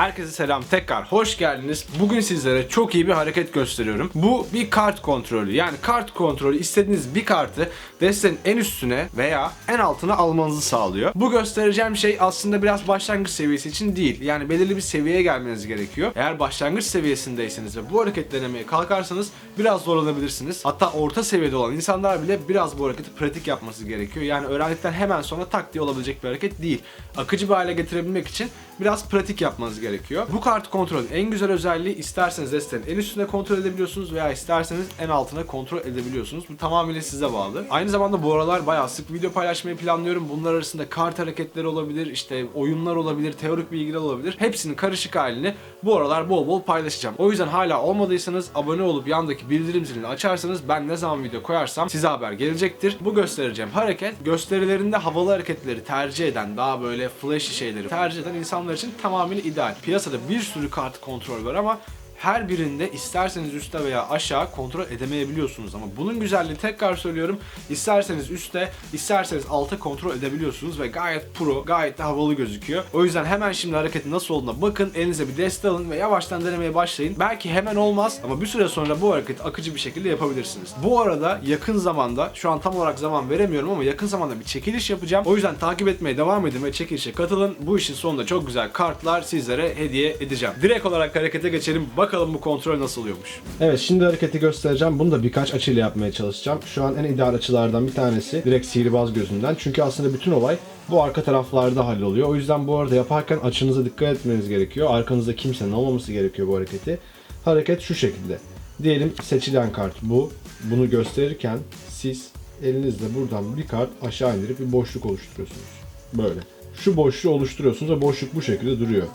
Herkese selam tekrar hoş geldiniz. Bugün sizlere çok iyi bir hareket gösteriyorum. Bu bir kart kontrolü. Yani kart kontrolü istediğiniz bir kartı destenin en üstüne veya en altına almanızı sağlıyor. Bu göstereceğim şey aslında biraz başlangıç seviyesi için değil. Yani belirli bir seviyeye gelmeniz gerekiyor. Eğer başlangıç seviyesindeyseniz ve bu hareket denemeye kalkarsanız biraz zorlanabilirsiniz. Hatta orta seviyede olan insanlar bile biraz bu hareketi pratik yapması gerekiyor. Yani öğrendikten hemen sonra tak diye olabilecek bir hareket değil. Akıcı bir hale getirebilmek için biraz pratik yapmanız gerekiyor. Bu kart kontrolün en güzel özelliği isterseniz destenin en üstüne kontrol edebiliyorsunuz veya isterseniz en altına kontrol edebiliyorsunuz. Bu tamamıyla size bağlı. Aynı zamanda bu aralar bayağı sık video paylaşmayı planlıyorum. Bunlar arasında kart hareketleri olabilir, işte oyunlar olabilir, teorik bilgiler olabilir. Hepsinin karışık halini bu aralar bol bol paylaşacağım. O yüzden hala olmadıysanız abone olup yandaki bildirim zilini açarsanız ben ne zaman video koyarsam size haber gelecektir. Bu göstereceğim hareket gösterilerinde havalı hareketleri tercih eden, daha böyle flashy şeyleri tercih eden insanlar için tamamıyla ideal. Piyasada bir sürü kart kontrol var ama her birinde isterseniz üstte veya aşağı kontrol edemeyebiliyorsunuz ama bunun güzelliği tekrar söylüyorum isterseniz üstte isterseniz alta kontrol edebiliyorsunuz ve gayet pro gayet de havalı gözüküyor. O yüzden hemen şimdi hareketin nasıl olduğuna bakın elinize bir deste alın ve yavaştan denemeye başlayın. Belki hemen olmaz ama bir süre sonra bu hareketi akıcı bir şekilde yapabilirsiniz. Bu arada yakın zamanda şu an tam olarak zaman veremiyorum ama yakın zamanda bir çekiliş yapacağım. O yüzden takip etmeye devam edin ve çekilişe katılın. Bu işin sonunda çok güzel kartlar sizlere hediye edeceğim. Direkt olarak harekete geçelim. Bakalım bu kontrol nasıl oluyormuş. Evet şimdi hareketi göstereceğim. Bunu da birkaç açıyla yapmaya çalışacağım. Şu an en ideal açılardan bir tanesi direkt sihirbaz gözünden. Çünkü aslında bütün olay bu arka taraflarda halloluyor. O yüzden bu arada yaparken açınıza dikkat etmeniz gerekiyor. Arkanızda kimsenin olmaması gerekiyor bu hareketi. Hareket şu şekilde. Diyelim seçilen kart bu. Bunu gösterirken siz elinizle buradan bir kart aşağı indirip bir boşluk oluşturuyorsunuz. Böyle. Şu boşluğu oluşturuyorsunuz ve boşluk bu şekilde duruyor.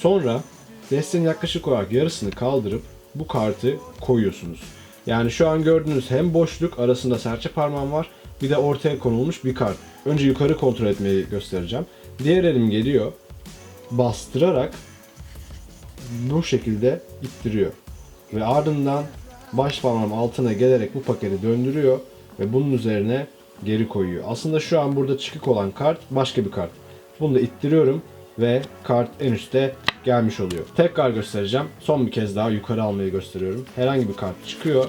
Sonra destenin yaklaşık olarak yarısını kaldırıp bu kartı koyuyorsunuz. Yani şu an gördüğünüz hem boşluk arasında serçe parmağım var bir de ortaya konulmuş bir kart. Önce yukarı kontrol etmeyi göstereceğim. Diğer elim geliyor bastırarak bu şekilde ittiriyor. Ve ardından baş parmağım altına gelerek bu paketi döndürüyor ve bunun üzerine geri koyuyor. Aslında şu an burada çıkık olan kart başka bir kart. Bunu da ittiriyorum ve kart en üstte gelmiş oluyor. Tekrar göstereceğim. Son bir kez daha yukarı almayı gösteriyorum. Herhangi bir kart çıkıyor.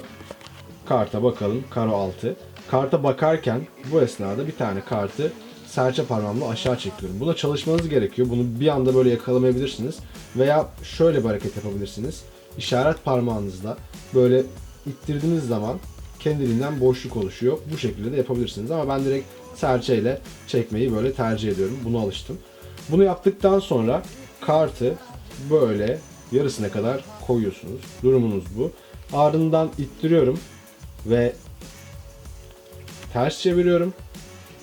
Karta bakalım. Karo 6. Karta bakarken bu esnada bir tane kartı serçe parmağımla aşağı çekiyorum. Buna çalışmanız gerekiyor. Bunu bir anda böyle yakalamayabilirsiniz. Veya şöyle bir hareket yapabilirsiniz. İşaret parmağınızla böyle ittirdiğiniz zaman kendiliğinden boşluk oluşuyor. Bu şekilde de yapabilirsiniz. Ama ben direkt serçeyle çekmeyi böyle tercih ediyorum. Buna alıştım. Bunu yaptıktan sonra kartı böyle yarısına kadar koyuyorsunuz. Durumunuz bu. Ardından ittiriyorum ve ters çeviriyorum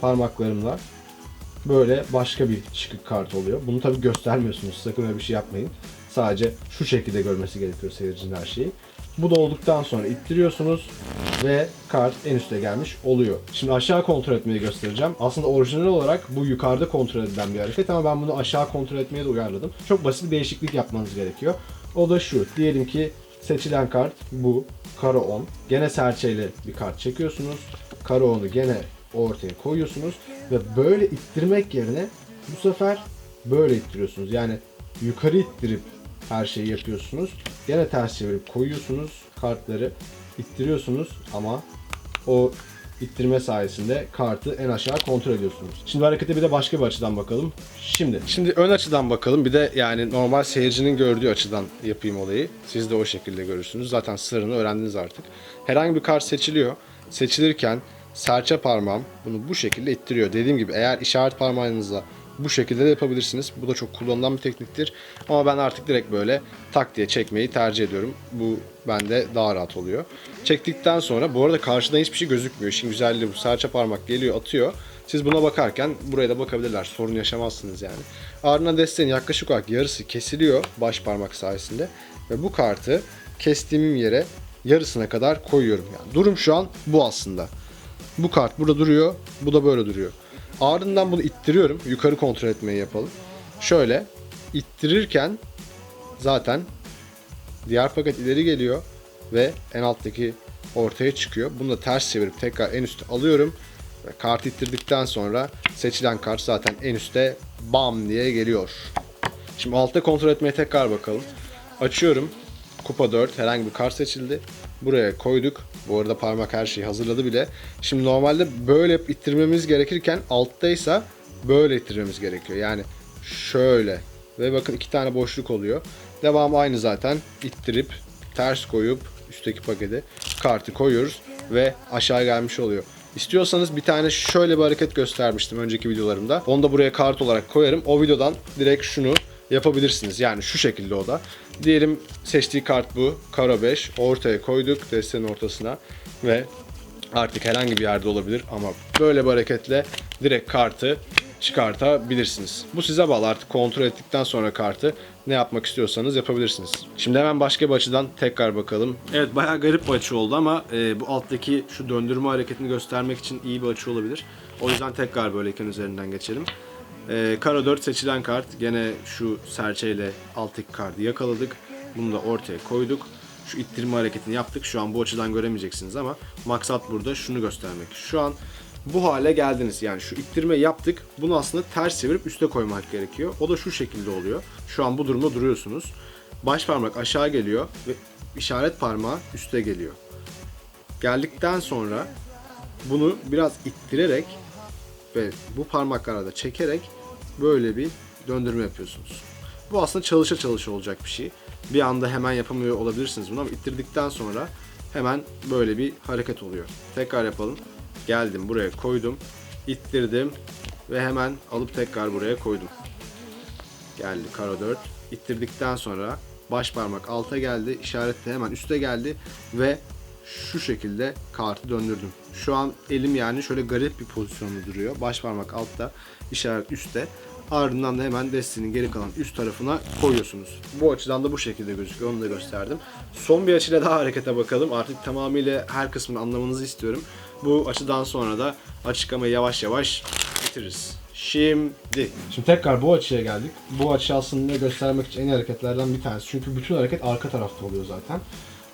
parmaklarımla. Böyle başka bir çıkık kart oluyor. Bunu tabi göstermiyorsunuz. Sakın öyle bir şey yapmayın. Sadece şu şekilde görmesi gerekiyor seyircinin her şeyi. Bu da olduktan sonra ittiriyorsunuz ve kart en üste gelmiş oluyor. Şimdi aşağı kontrol etmeyi göstereceğim. Aslında orijinal olarak bu yukarıda kontrol edilen bir hareket ama ben bunu aşağı kontrol etmeye de uyarladım. Çok basit bir değişiklik yapmanız gerekiyor. O da şu. Diyelim ki seçilen kart bu. Karo 10. Gene serçeyle bir kart çekiyorsunuz. Karo 10'u gene ortaya koyuyorsunuz ve böyle ittirmek yerine bu sefer böyle ittiriyorsunuz. Yani yukarı ittirip her şeyi yapıyorsunuz. Gene ters çevirip koyuyorsunuz kartları ittiriyorsunuz ama o ittirme sayesinde kartı en aşağı kontrol ediyorsunuz. Şimdi harekete bir de başka bir açıdan bakalım. Şimdi şimdi ön açıdan bakalım. Bir de yani normal seyircinin gördüğü açıdan yapayım olayı. Siz de o şekilde görürsünüz. Zaten sırrını öğrendiniz artık. Herhangi bir kart seçiliyor. Seçilirken serçe parmağım bunu bu şekilde ittiriyor. Dediğim gibi eğer işaret parmağınızla bu şekilde de yapabilirsiniz. Bu da çok kullanılan bir tekniktir. Ama ben artık direkt böyle tak diye çekmeyi tercih ediyorum. Bu bende daha rahat oluyor. Çektikten sonra bu arada karşıda hiçbir şey gözükmüyor. İşin güzelliği bu. Serçe parmak geliyor atıyor. Siz buna bakarken buraya da bakabilirler. Sorun yaşamazsınız yani. Ardından desteğin yaklaşık olarak yarısı kesiliyor baş parmak sayesinde. Ve bu kartı kestiğim yere yarısına kadar koyuyorum. Yani durum şu an bu aslında. Bu kart burada duruyor. Bu da böyle duruyor. Ardından bunu ittiriyorum. Yukarı kontrol etmeyi yapalım. Şöyle ittirirken zaten diğer paket ileri geliyor ve en alttaki ortaya çıkıyor. Bunu da ters çevirip tekrar en üste alıyorum. Ve kart ittirdikten sonra seçilen kart zaten en üste bam diye geliyor. Şimdi altta kontrol etmeye tekrar bakalım. Açıyorum. Kupa 4 herhangi bir kart seçildi. Buraya koyduk. Bu arada parmak her şeyi hazırladı bile. Şimdi normalde böyle ittirmemiz gerekirken alttaysa böyle ittirmemiz gerekiyor. Yani şöyle. Ve bakın iki tane boşluk oluyor. Devamı aynı zaten. İttirip ters koyup üstteki pakete kartı koyuyoruz ve aşağı gelmiş oluyor. İstiyorsanız bir tane şöyle bir hareket göstermiştim önceki videolarımda. Onu da buraya kart olarak koyarım. O videodan direkt şunu yapabilirsiniz. Yani şu şekilde o da. Diyelim seçtiği kart bu. Karo 5. Ortaya koyduk destenin ortasına ve artık herhangi bir yerde olabilir ama böyle bir hareketle direkt kartı çıkartabilirsiniz. Bu size bağlı artık kontrol ettikten sonra kartı ne yapmak istiyorsanız yapabilirsiniz. Şimdi hemen başka bir açıdan tekrar bakalım. Evet bayağı garip bir açı oldu ama e, bu alttaki şu döndürme hareketini göstermek için iyi bir açı olabilir. O yüzden tekrar böyle ekran üzerinden geçelim. E, Karo 4 seçilen kart gene şu serçeyle alttaki kartı yakaladık. Bunu da ortaya koyduk. Şu ittirme hareketini yaptık. Şu an bu açıdan göremeyeceksiniz ama maksat burada şunu göstermek. Şu an bu hale geldiniz. Yani şu ittirme yaptık. Bunu aslında ters çevirip üste koymak gerekiyor. O da şu şekilde oluyor. Şu an bu durumda duruyorsunuz. Baş parmak aşağı geliyor ve işaret parmağı üste geliyor. Geldikten sonra bunu biraz ittirerek ve bu parmaklarla da çekerek böyle bir döndürme yapıyorsunuz. Bu aslında çalışa çalışa olacak bir şey. Bir anda hemen yapamıyor olabilirsiniz bunu ama ittirdikten sonra hemen böyle bir hareket oluyor. Tekrar yapalım. Geldim buraya koydum. ittirdim ve hemen alıp tekrar buraya koydum. Geldi karo 4. İttirdikten sonra baş parmak alta geldi. işaret de hemen üste geldi ve şu şekilde kartı döndürdüm. Şu an elim yani şöyle garip bir pozisyonda duruyor. Baş parmak altta, işaret üstte. Ardından da hemen destenin geri kalan üst tarafına koyuyorsunuz. Bu açıdan da bu şekilde gözüküyor. Onu da gösterdim. Son bir açıyla daha harekete bakalım. Artık tamamıyla her kısmını anlamanızı istiyorum. Bu açıdan sonra da açıklamayı yavaş yavaş bitiririz. Şimdi. Şimdi tekrar bu açıya geldik. Bu açı aslında göstermek için en iyi hareketlerden bir tanesi. Çünkü bütün hareket arka tarafta oluyor zaten.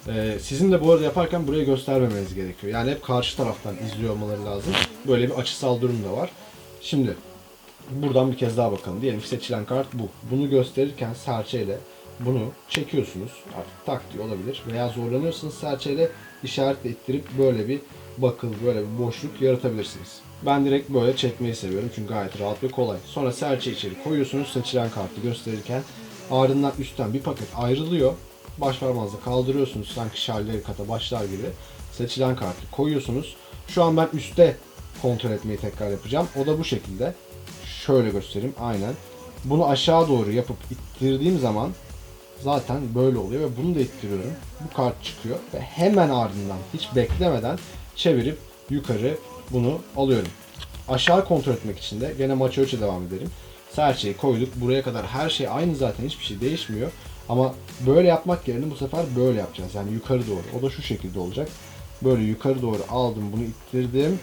Ee, sizin de bu arada yaparken burayı göstermemeniz gerekiyor. Yani hep karşı taraftan izliyor olmaları lazım. Böyle bir açısal durum da var. Şimdi buradan bir kez daha bakalım. Diyelim ki seçilen kart bu. Bunu gösterirken serçeyle bunu çekiyorsunuz. Artık tak diye olabilir. Veya zorlanıyorsanız serçeyle işaretle ittirip böyle bir bakıl, böyle bir boşluk yaratabilirsiniz. Ben direkt böyle çekmeyi seviyorum çünkü gayet rahat ve kolay. Sonra serçe içeri koyuyorsunuz seçilen kartı gösterirken. Ardından üstten bir paket ayrılıyor. Baş parmağınızla kaldırıyorsunuz sanki şalleri kata başlar gibi. Seçilen kartı koyuyorsunuz. Şu an ben üstte kontrol etmeyi tekrar yapacağım. O da bu şekilde. Şöyle göstereyim aynen. Bunu aşağı doğru yapıp ittirdiğim zaman zaten böyle oluyor ve bunu da ittiriyorum. Bu kart çıkıyor ve hemen ardından hiç beklemeden çevirip yukarı bunu alıyorum. Aşağı kontrol etmek için de gene maça 3'e devam edelim. Serçeyi koyduk. Buraya kadar her şey aynı zaten hiçbir şey değişmiyor. Ama böyle yapmak yerine bu sefer böyle yapacağız. Yani yukarı doğru. O da şu şekilde olacak. Böyle yukarı doğru aldım bunu ittirdim.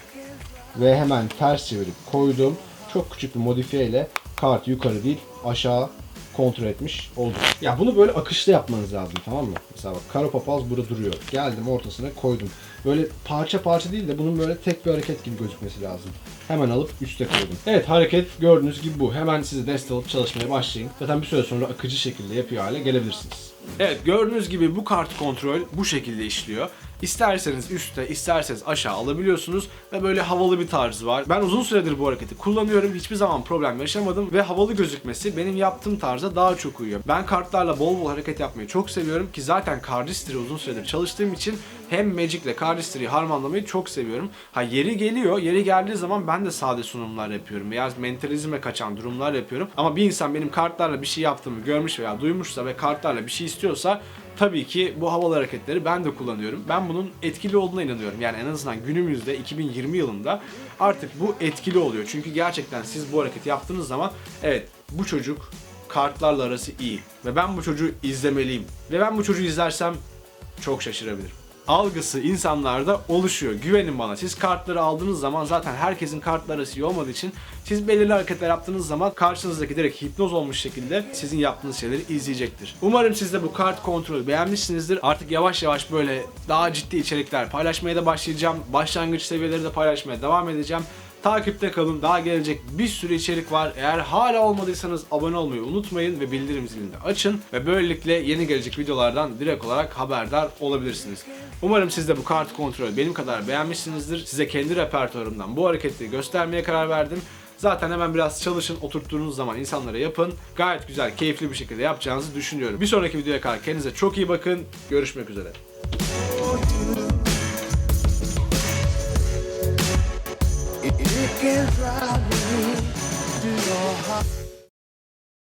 Ve hemen ters çevirip koydum. Çok küçük bir modifiye ile kart yukarı değil aşağı kontrol etmiş olduk. Ya bunu böyle akışta yapmanız lazım tamam mı? Mesela bak kara papaz burada duruyor. Geldim ortasına koydum. Böyle parça parça değil de bunun böyle tek bir hareket gibi gözükmesi lazım. Hemen alıp üste koydum. Evet hareket gördüğünüz gibi bu. Hemen sizi deste alıp çalışmaya başlayın. Zaten bir süre sonra akıcı şekilde yapıyor hale gelebilirsiniz. Evet gördüğünüz gibi bu kart kontrol bu şekilde işliyor. İsterseniz üstte, isterseniz aşağı alabiliyorsunuz ve böyle havalı bir tarzı var. Ben uzun süredir bu hareketi kullanıyorum. Hiçbir zaman problem yaşamadım ve havalı gözükmesi benim yaptığım tarza daha çok uyuyor. Ben kartlarla bol bol hareket yapmayı çok seviyorum ki zaten Cardistry uzun süredir çalıştığım için hem Magic ile Cardistry'yi harmanlamayı çok seviyorum. Ha yeri geliyor, yeri geldiği zaman ben de sade sunumlar yapıyorum veya mentalizme kaçan durumlar yapıyorum. Ama bir insan benim kartlarla bir şey yaptığımı görmüş veya duymuşsa ve kartlarla bir şey istiyorsa tabii ki bu havalı hareketleri ben de kullanıyorum. Ben bunun etkili olduğuna inanıyorum. Yani en azından günümüzde 2020 yılında artık bu etkili oluyor. Çünkü gerçekten siz bu hareketi yaptığınız zaman evet bu çocuk kartlarla arası iyi ve ben bu çocuğu izlemeliyim ve ben bu çocuğu izlersem çok şaşırabilirim. Algısı insanlarda oluşuyor. Güvenin bana. Siz kartları aldığınız zaman zaten herkesin kartları iyi olmadığı için siz belirli hareketler yaptığınız zaman karşınızdaki direkt hipnoz olmuş şekilde sizin yaptığınız şeyleri izleyecektir. Umarım siz de bu kart kontrolü beğenmişsinizdir. Artık yavaş yavaş böyle daha ciddi içerikler paylaşmaya da başlayacağım. Başlangıç seviyeleri de paylaşmaya devam edeceğim. Takipte kalın. Daha gelecek bir sürü içerik var. Eğer hala olmadıysanız abone olmayı unutmayın ve bildirim zilini de açın. Ve böylelikle yeni gelecek videolardan direkt olarak haberdar olabilirsiniz. Umarım siz de bu kart kontrolü benim kadar beğenmişsinizdir. Size kendi repertuarımdan bu hareketleri göstermeye karar verdim. Zaten hemen biraz çalışın, oturttuğunuz zaman insanlara yapın. Gayet güzel, keyifli bir şekilde yapacağınızı düşünüyorum. Bir sonraki videoya kadar kendinize çok iyi bakın. Görüşmek üzere. can't drive.